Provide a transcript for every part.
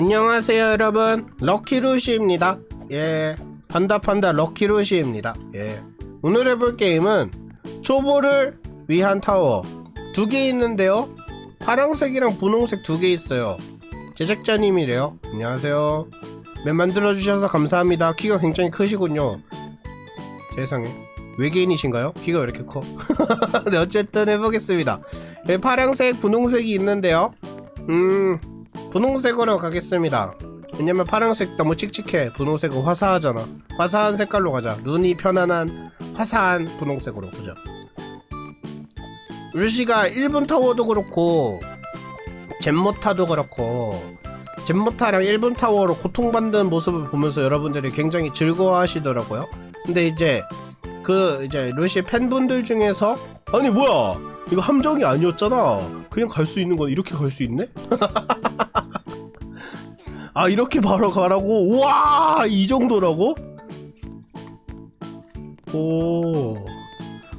안녕하세요 여러분. 럭키루시입니다. 예 판다판다 럭키루시입니다. 예. 오늘 해볼 게임은 초보를 위한 타워 두 개 있는데요. 파랑색이랑 분홍색 두 개 있어요. 제작자님이래요. 안녕하세요. 맵 만들어주셔서 감사합니다. 키가 굉장히 크시군요. 세상에. 외계인이신가요? 키가 왜 이렇게 커? 네 어쨌든 해보겠습니다. 예, 파랑색 분홍색이 있는데요. 음 분홍색으로 가겠습니다. 왜냐면 파란색 너무 칙칙해. 분홍색은 화사하잖아. 화사한 색깔로 가자. 눈이 편안한 화사한 분홍색으로 보자. 루시가 1분 타워도 그렇고 젠모타도 그렇고 젠모타랑 1분 타워로 고통받는 모습을 보면서 여러분들이 굉장히 즐거워하시더라고요. 근데 이제 그 이제 루시 팬분들 중에서 아니 뭐야 이거 함정이 아니었잖아. 그냥 갈 수 있는 건 이렇게 갈 수 있네? 아 이렇게 바로 가라고? 우와 이 정도라고? 오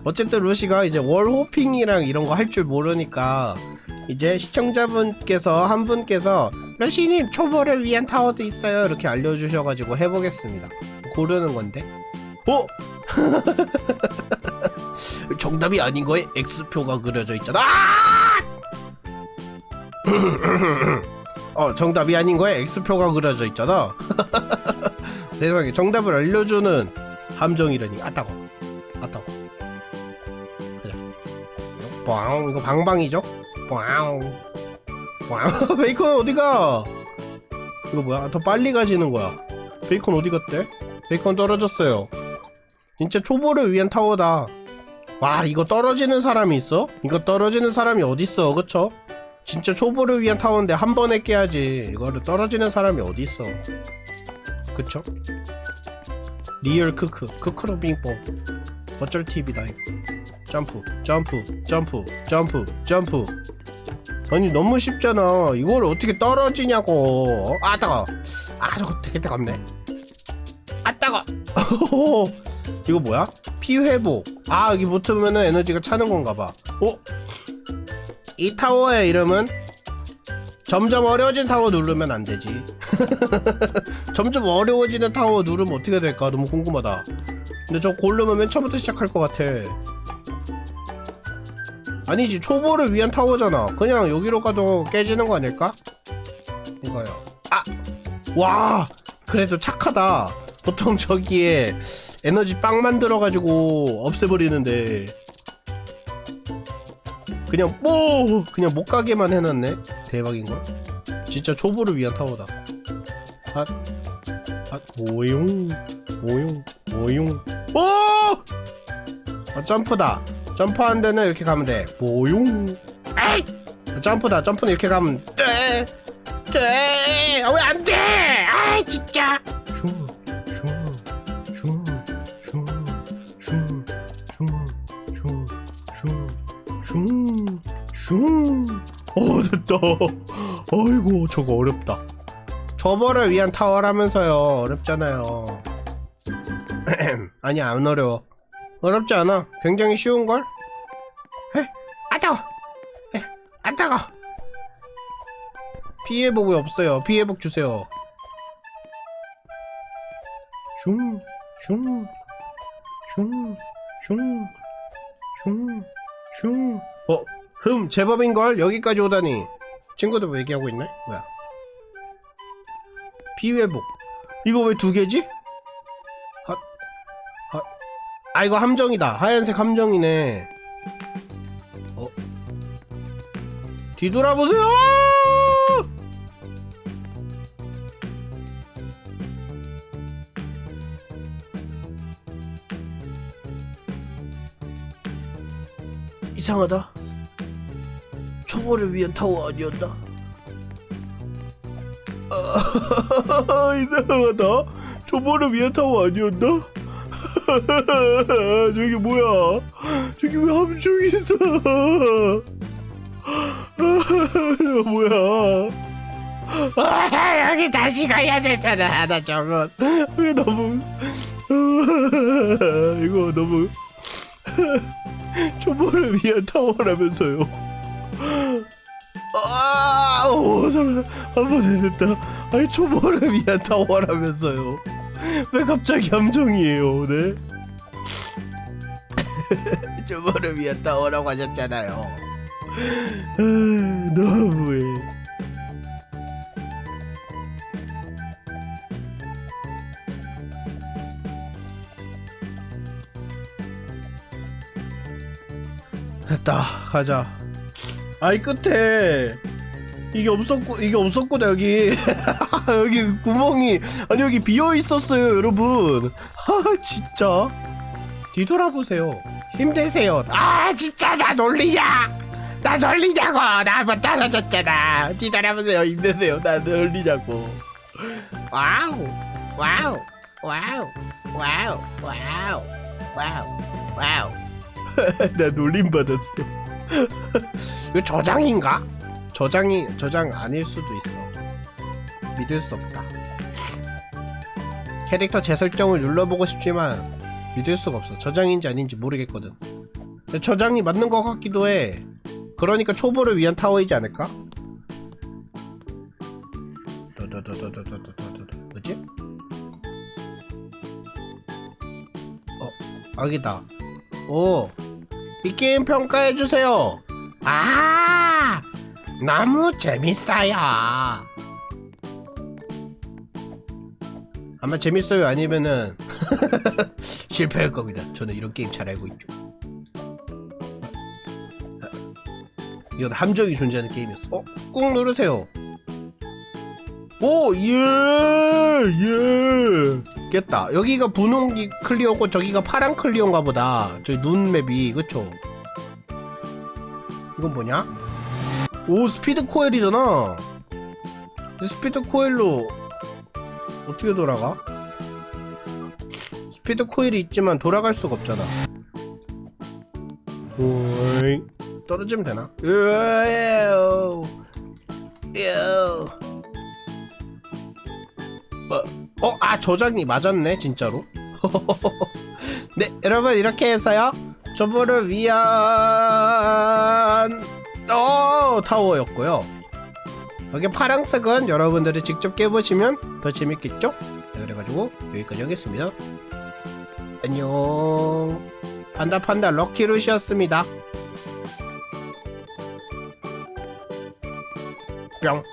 어쨌든 루시가 이제 월호핑이랑 이런 거 할 줄 모르니까 이제 시청자분께서 한 분께서 루시님 초보를 위한 타워도 있어요 이렇게 알려주셔가지고 해보겠습니다 고르는 건데 어? 정답이 아닌 거에 X표가 그려져 있잖아 아! 어 정답이 아닌 거에 X표가 그려져 있잖아. 세상에 정답을 알려주는 함정이라니. 아따고. 아따고. 그냥. 뻥 이거 방방이죠? 뻥. 뻥. 베이컨 어디가? 이거 뭐야? 더 빨리 가지는 거야. 베이컨 어디 갔대? 베이컨 떨어졌어요. 진짜 초보를 위한 타워다. 와 이거 떨어지는 사람이 있어? 이거 떨어지는 사람이 어딨어? 그쵸? 진짜 초보를 위한 타워인데 한 번에 깨야지. 이거를 떨어지는 사람이 어딨어? 그쵸? 리얼 크크 크크로 빙뽕. 어쩔 팁이다 이거. 점프 점프 점프 점프 점프. 아니 너무 쉽잖아. 이걸 어떻게 떨어지냐고. 아 따가 아 저거 되게 따갑네. 아 따가 이거 뭐야? 피 회복. 아 여기 붙으면은 에너지가 차는 건가 봐. 어? 이 타워의 이름은 점점 어려워진 타워 누르면 안 되지. 점점 어려워지는 타워 누르면 어떻게 될까 너무 궁금하다. 근데 저 고르면 맨 처음부터 시작할 것 같아. 아니지 초보를 위한 타워잖아. 그냥 여기로 가도 깨지는 거 아닐까? 이거요. 아, 와, 그래도 착하다. 보통 저기에 에너지 빵 만들어가지고 없애버리는데 그냥 뭐 그냥 못 가게만 해놨네. 대박인걸. 진짜 초보를 위한 타워다. 아, 아 오용. 오용. 오용. 오! 아, 점프다. 점프한 데는 이렇게 가면 돼. 오용. 에이! 아, 점프다. 점프는 이렇게 가면 돼 돼 아 왜 안 돼? 아 진짜. 슝슝슝슝슝슝슝 슝 슝. 어 됐다. 아이고 저거 어렵다. 초보를 위한 타워라면서요. 어렵잖아요. 아니 안 어려워. 어렵지 않아. 굉장히 쉬운걸? 에? 아 따워! 에? 안 따가 피해복이 없어요. 피해복 주세요. 슝 슝 슝 슝 슝 슝 어? 흠. 제법인걸 여기까지 오다니. 친구들 왜 얘기하고 있네? 뭐야? 비회복. 이거 왜 두 개지? 하, 하, 아 이거 함정이다. 하얀색 함정이네. 어? 뒤돌아보세요 이상하다. 초보를 위한 타워 아니었나? 아, 이상하다. 초보를 위한 타워 아니었나? 저기 뭐야? 저기 왜 함정이 있어? 뭐야? 아, 여기 다시 가야 되잖아. 나 저거 왜 너무 이거 너무 초보를 위한 타워라면서요. 아, 아우 설마 한번 됐다. 아니 초보를 위한 타워라면서요. 왜 갑자기 함정이에요 네? 초보를 위한 타워라고 하셨잖아요. 아, 너무해 됐다 가자. 아이 끝에. 이게 없었고 이게 없었구나 여기. 여기 구멍이. 아니 여기 비어 있었어요 여러분. 아 진짜. 뒤돌아보세요. 힘내세요. 아 진짜 나 놀리냐? 나 놀리냐고. 나 한번 떨어졌잖아. 뒤돌아보세요. 힘내세요. 나 놀리냐고. 와우. 와우. 와우. 와우. 와우. 와우. 와우 나 놀림 받았어. 이거 저장인가? 저장이 저장 아닐 수도 있어. 믿을 수 없다. 캐릭터 재설정을 눌러보고 싶지만 믿을 수가 없어. 저장인지 아닌지 모르겠거든. 저장이 맞는 것 같기도 해. 그러니까 초보를 위한 타워이지 않을까? 뭐지? 어, 아기다. 오, 이 게임 평가해 주세요. 아, 너무 재밌어요. 아마 재밌어요 아니면은 실패할 겁니다. 저는 이런 게임 잘 알고 있죠. 이건 함정이 존재하는 게임이었어. 어, 꾹 누르세요. 오, 예, 예. 깼다. 여기가 분홍기 클리어고 저기가 파란 클리어인가 보다. 저기 눈 맵이 그쵸? 이건 뭐냐? 오 스피드 코일이잖아. 스피드 코일로 어떻게 돌아가? 스피드 코일이 있지만 돌아갈 수가 없잖아. 오이 떨어지면 되나? 으에요. 으에요. 어, 어, 아 저장이 맞았네 진짜로. 네, 여러분 이렇게 해서요. 초보를 위한 어 타워였고요. 여기 파란색은 여러분들이 직접 깨보시면 더 재밌겠죠? 네, 그래가지고 여기까지 하겠습니다. 안녕. 판다 판다 럭키루시였습니다. 뿅.